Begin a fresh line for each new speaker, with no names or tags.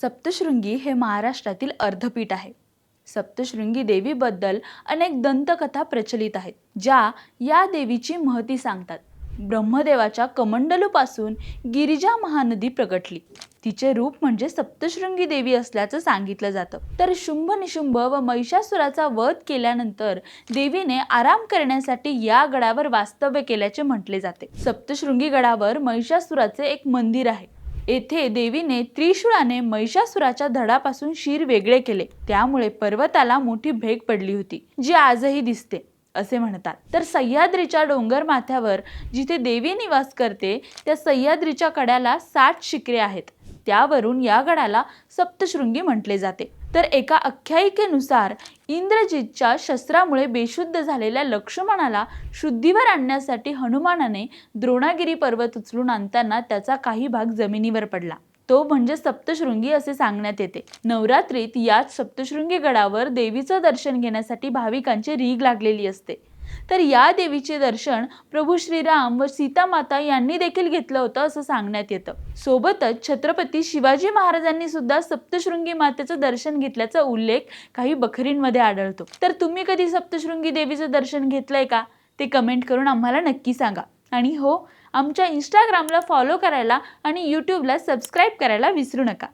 सप्तशृंगी हे महाराष्ट्रातील अर्धपीठ आहे. सप्तशृंगी देवीबद्दल अनेक दंतकथा प्रचलित आहेत ज्या या देवीची महती सांगतात. ब्रह्मदेवाच्या कमंडलूपासून गिरिजा महानदी प्रगटली. तिचे रूप म्हणजे सप्तशृंगी देवी असल्याचं सांगितलं जातं. तर शुंभ निशुंभ व महिषासुराचा वध केल्यानंतर देवीने आराम करण्यासाठी या गडावर वास्तव्य केल्याचे म्हटले जाते. सप्तशृंगी गडावर महिषासुराचे एक मंदिर आहे. येथे देवीने त्रिशूळाने महिषासुराच्या धडापासून शिर वेगळे केले. त्यामुळे पर्वताला मोठी भेग पडली होती जी आजही दिसते असे म्हणतात. तर सह्याद्रीच्या डोंगर माथ्यावर जिथे देवी निवास करते त्या सह्याद्रीच्या कड्याला साठ शिखरे आहेत. त्यावरून या गडाला सप्तशृंगी म्हटले जाते. तर एका आख्यायिकेनुसार इंद्रजितच्या शस्त्रामुळे बेशुद्ध झालेल्या लक्ष्मणाला शुद्धीवर आणण्यासाठी हनुमानाने द्रोणागिरी पर्वत उचलून आणताना त्याचा काही भाग जमिनीवर पडला. तो म्हणजे सप्तशृंगी असे सांगण्यात येते. नवरात्रीत याच सप्तशृंगी गडावर देवीचं दर्शन घेण्यासाठी भाविकांची रीग लागलेली असते. तर या देवीचे दर्शन प्रभू श्रीराम व सीतामाता यांनी देखील घेतलं होतं असं सांगण्यात येतं. सोबतच छत्रपती शिवाजी महाराजांनी सुद्धा सप्तशृंगी मातेचं दर्शन घेतल्याचा उल्लेख काही बखरींमध्ये आढळतो. तर तुम्ही कधी सप्तशृंगी देवीचं दर्शन घेतलंय का? ते कमेंट करून आम्हाला नक्की सांगा. आणि हो आमच्या इंस्टाग्रामला फॉलो करायला आणि यूट्यूबला सबस्क्राईब करायला विसरू नका.